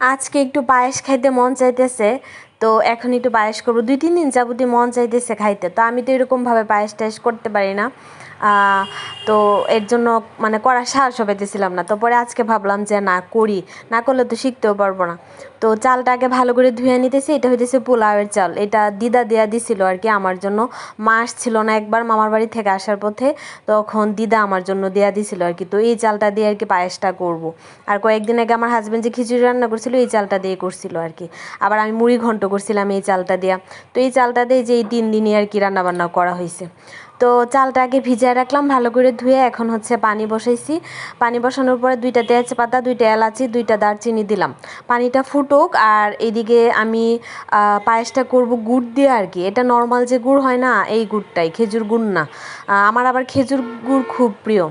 আজকে একটু পায়েস খাইতে মন চাইতেছে, তো এখন একটু পায়েস করব। দুই, তিন দিন যাবতীয় মন চাইতেছে খাইতে, তো আমি তো এরকমভাবে পায়েস টায়েস করতে পারি না। তো এর জন্য মানে করার সাহসও পেতেছিলাম না। তো পরে আজকে ভাবলাম যে না, করি। না করলে তো শিখতেও পারব না। তো চালটা আগে ভালো করে ধুয়ে নিতেছি, এটা হইতেছে পোলাওয়ের চাল। এটা দিদা দেয়া দিছিল আর কি আমার জন্য। মাস ছিল না একবার মামার বাড়ি থেকে আসার পথে, তখন দিদা আমার জন্য দেয়া দিছিল আর কি। তো এই চালটা দিয়ে আর কি পায়েসটা করব। আর কয়েকদিন আগে আমার হাজব্যান্ড যে খিচুড়ি রান্না করছিল, এই চালটা দিয়ে করছিল আর কি। আবার আমি মুড়ি ঘন্ট করছিলাম এই চালটা দিয়া। তো এই চালটা দিয়ে যে এই তিন দিনই আর কি রান্নাবান্না করা হয়েছে তো চালটা আগে ভিজিয়ে রাখলাম, ভালো করে ধুয়ে এখন হচ্ছে পানি বসাইছি। পানি বসানোর পরে দুইটা তেজপাতা, দুইটা এলাচি, দুইটা দারচিনি দিলাম। পানিটা ফুটুক আর এদিকে আমি পায়েসটা করব গুড় দিয়ে আর কি। এটা নর্মাল যে গুড় হয় না, এই গুড়টাই, খেজুর গুড় না। আমার আবার খেজুর গুড় খুব প্রিয়।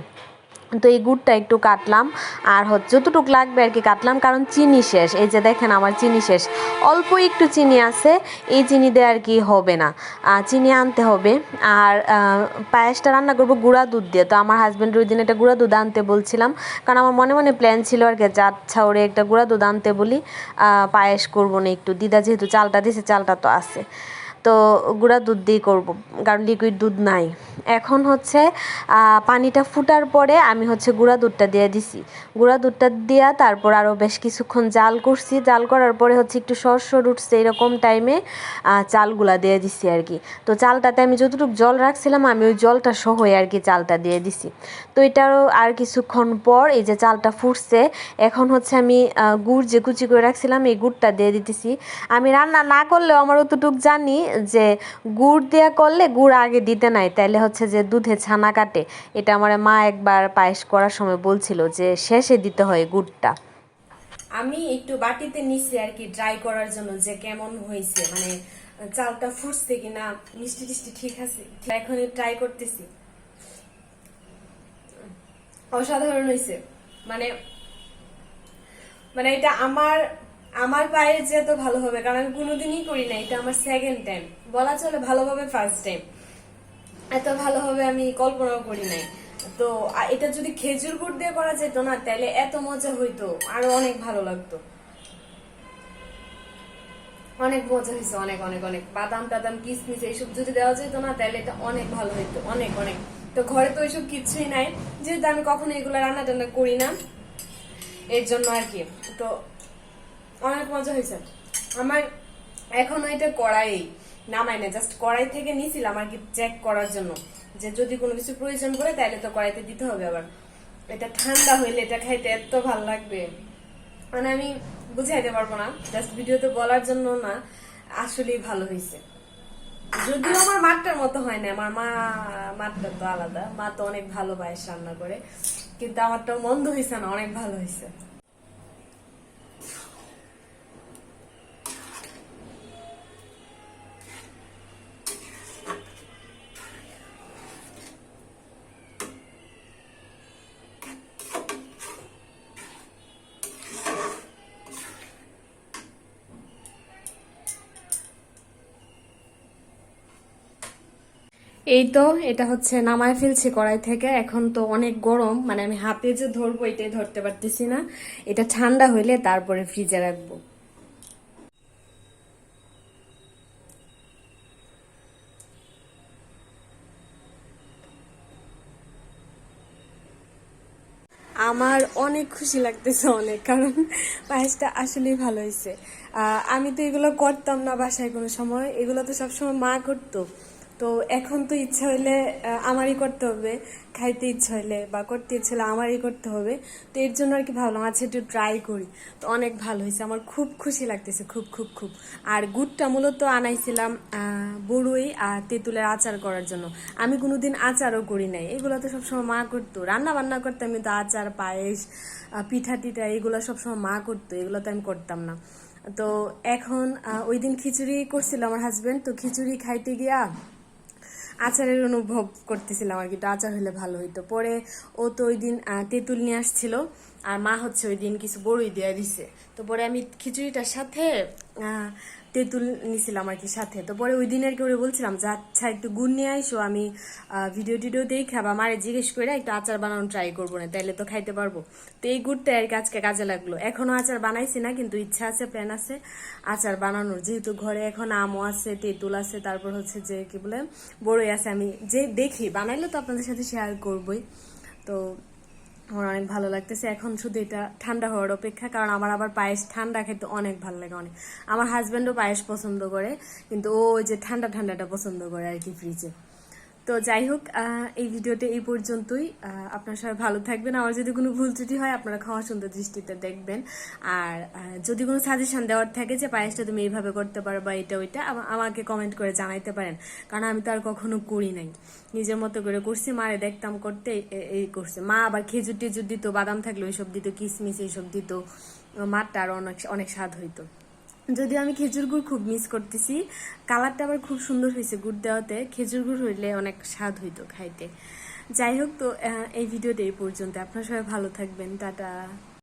তো এই গুড়টা একটু কাটলাম। আর হচ্ছে যতটুকু লাগবে আর কি কাটলাম, কারণ চিনি শেষ। এই যে দেখেন আমার চিনি শেষ। অল্প একটু চিনি আছে, এই চিনি দিয়ে আর কি হবে না। চিনি আনতে হবে। আর পায়েসটা রান্না করব গুঁড়া দুধ দিয়ে। তো আমার হাজব্যান্ড ওই দিন একটা গুঁড়া দুধ আনতে বলছিলাম। কারণ আমার মনে মনে প্ল্যান ছিল আর কি আচ্ছা ওরে একটা গুঁড়া দুধ আনতে বলি। পায়েস করব না একটু। দিদা যেহেতু চালটা দিছে, চালটা তো আছে। তো গুঁড়া দুধ দিয়েই করব, কারণ লিকুইড দুধ নাই। এখন হচ্ছে পানিটা ফুটার পরে আমি হচ্ছে গুঁড়া দুধটা দিয়ে দিছি। গুঁড়া দুধটা দিয়া তারপর আরও বেশ কিছুক্ষণ জাল করছি। জাল করার পরে হচ্ছে একটু সর সর উঠছে এরকম টাইমে চালগুলা দিয়ে দিছি আর কি তো চালটাতে আমি যতটুকু জল রাখছিলাম, আমি ওই জলটা সহই আর কি চালটা দিয়ে দিছি। তো এটারও আর কিছুক্ষণ পর এই যে চালটা ফুটছে, এখন হচ্ছে আমি গুড় যে কুচি করে রাখছিলাম, এই গুড়টা দিয়ে দিতেছি। আমি রান্না না করলেও আমার অতটুক জানি যে গুড় দেয়া করলে গুড় আগে দিতে নাই, তাইলে হচ্ছে যে দুধে ছানা কাটে। এটা আমার মা একবার পায়েস করার সময় বলছিল যে শেষে দিতে হয় গুড়টা। আমি একটু বাটিতে নিছি আর কি ড্রাই করার জন্য যে কেমন হয়েছে মানে চালটা ফুটছে কিনা, মিষ্টি টিষ্টি ঠিক আছে? এখন ট্রাই করতেছি। অসাধারণ হয়েছে। মানে মানে এটা আমার আমার পায়ের যে এত ভালো হবে, কারণ আমি কোনোদিনই করি না, এটা আমার সেকেন্ড টাইম বলা চলে ভালোভাবে ফার্স্ট টাইম এত ভালো হবে আমি কল্পনাও করি নাই। তো এটা যদি খেজুর গুড় দিয়ে করা যেত না, তাহলে এত মজা হইতো, আরও অনেক ভালো লাগতো। অনেক মজা হয়েছে অনেক অনেক অনেক। বাদাম টাদাম, কিসমিস, এইসব যদি দেওয়া যেত না, তাহলে এটা অনেক ভালো হইতো, অনেক অনেক। তো ঘরে তো এইসব কিছুই নাই, যেহেতু আমি কখনো এগুলো রান্না টান্না করি না, এর জন্য আর কি। তো অনেক মজা হয়েছে। আমার এখনও এটা কড়াই নামাই না জাস্ট কড়াই থেকে নিছিলাম আর কি চেক করার জন্য। যে যদি কোনো কিছু প্রয়োজন পড়ে তাহলে তো কড়াইতে দিতে হবে আবার। এটা ঠান্ডা হইলে এটা খাইতে এত ভালো লাগবে। মানে আমি বুঝাইতে পারব না জাস্ট ভিডিওতে বলার জন্য না আসলেই ভালো হয়েছে যদিও আমার মাঠটার মতো হয় না আমার মা মাঠটা তো আলাদা। মা তো অনেক ভালো পায়েস রান্না করে। কিন্তু আমারটা মন্দ হয়েছে না অনেক ভালো হয়েছে এই তো, এটা হচ্ছে নামায় ফেলছি কড়াই থেকে। এখন তো অনেক গরম মানে আমি হাতে যে ধরবো, এটাই ধরতে পারতেছি না। এটা ঠান্ডা হইলে তারপরে ফ্রিজে রাখব। আমার অনেক খুশি লাগতেছে অনেক, কারণ পায়েসটা আসলেই ভালো হয়েছে। আমি তো এগুলো করতাম না বাসায় কোনো সময়। এগুলো তো সবসময় মা করতো। তো এখন তো ইচ্ছা হইলে আমারই করতে হবে। খাইতে ইচ্ছা হইলে বা করতে ইচ্ছা হলে আমারই করতে হবে। তো এর জন্য আর কি ভাবলাম আচ্ছা একটু ট্রাই করি। তো অনেক ভালো হয়েছে। আমার খুব খুশি লাগতেছে, খুব খুব খুব। আর গুড়টা মূলত আনাইছিলাম বড়ুই আর তেঁতুলের আচার করার জন্য। আমি কোনোদিন আচারও করি নাই। এগুলো তো সবসময় মা করতো। রান্না বান্না করতাম কিন্তু আচার, পায়েস পিঠা টিঠা এগুলো সবসময় মা করতো। এগুলো তো আমি করতাম না। তো এখন ওই দিন খিচুড়ি করছিল আমার হাজবেন্ড তো খিচুড়ি খাইতে গিয়া আচারের অনুভব করতেছিলাম আর কি, একটু আচার হলে ভালো হইতো। পরে ও তো ওই দিন তেঁতুল নিয়ে আসছিল, আর মা হচ্ছে ওই দিন কিছু বড়ই দেওয়া দিছে। তো পরে আমি খিচুড়িটার সাথে তেঁতুল নিছিলাম আর কি সাথে। তো পরে ওই দিন আর কি বলছিলাম যে আচ্ছা একটু গুড় নিয়ে আইসো, আমি ভিডিও টিডিও দেখে বা মারে জিজ্ঞেস করে, একটু আচার বানানো ট্রাই করব না, তাইলে তো খাইতে পারব। তো এই গুড়টা আর কি আজকে কাজে লাগল। এখনও আচার বানাইছি না, কিন্তু ইচ্ছা আছে প্ল্যান আছে আচার বানানোর। যেহেতু ঘরে এখন আমও আছে, তেঁতুল আছে, তারপর হচ্ছে যে, কি বলে, বড়ই আছে, আমি যে দেখি, বানাইলে তো আপনাদের সাথে শেয়ার করবই। তো আমার অনেক ভালো লাগতেছে। এখন শুধু এটা ঠান্ডা হওয়ার অপেক্ষা, কারণ আমার আবার পায়েস ঠান্ডা খেতে অনেক ভালো লাগে, অনেক। আমার হাজব্যান্ডও পায়েস পছন্দ করে, কিন্তু ও যে ঠান্ডা ঠান্ডাটা পছন্দ করে আর কি ফ্রিজে তো যাই হোক এই ভিডিওটা এই পর্যন্তই। আপনারা সবাই ভালো থাকবেন। আমার যদি কোনো ভুল ত্রুটি হয়, আপনারা ক্ষমা সুন্দর দৃষ্টিতে দেখবেন। আর যদি কোনো সাজেশন দেওয়ার থাকে যে, পায়েসটা তুমি এইভাবে করতে পারো বা এটা, ওইটা আমাকে কমেন্ট করে জানাইতে পারেন। কারণ আমি তো আর কখনো করি নাই। নিজের মতো করে করছি, মারে দেখতাম করতে এই করছে। মা আবার খেজুর টেজুর দিত, বাদাম থাকলে ওইসব দিত কিশমিশ এইসব দিত। মারটা আরও অনেক অনেক স্বাদ হইতো। যদিও আমি খেজুর গুড় খুব মিস করতেছি, কালারটা আবার খুব সুন্দর হয়েছে গুড় দেওয়াতে। খেজুর গুড় হইলে অনেক স্বাদ হইতো খাইতে। যাই হোক তো এই ভিডিওটা এই পর্যন্ত। আপনারা সবাই ভালো থাকবেন। টাটা।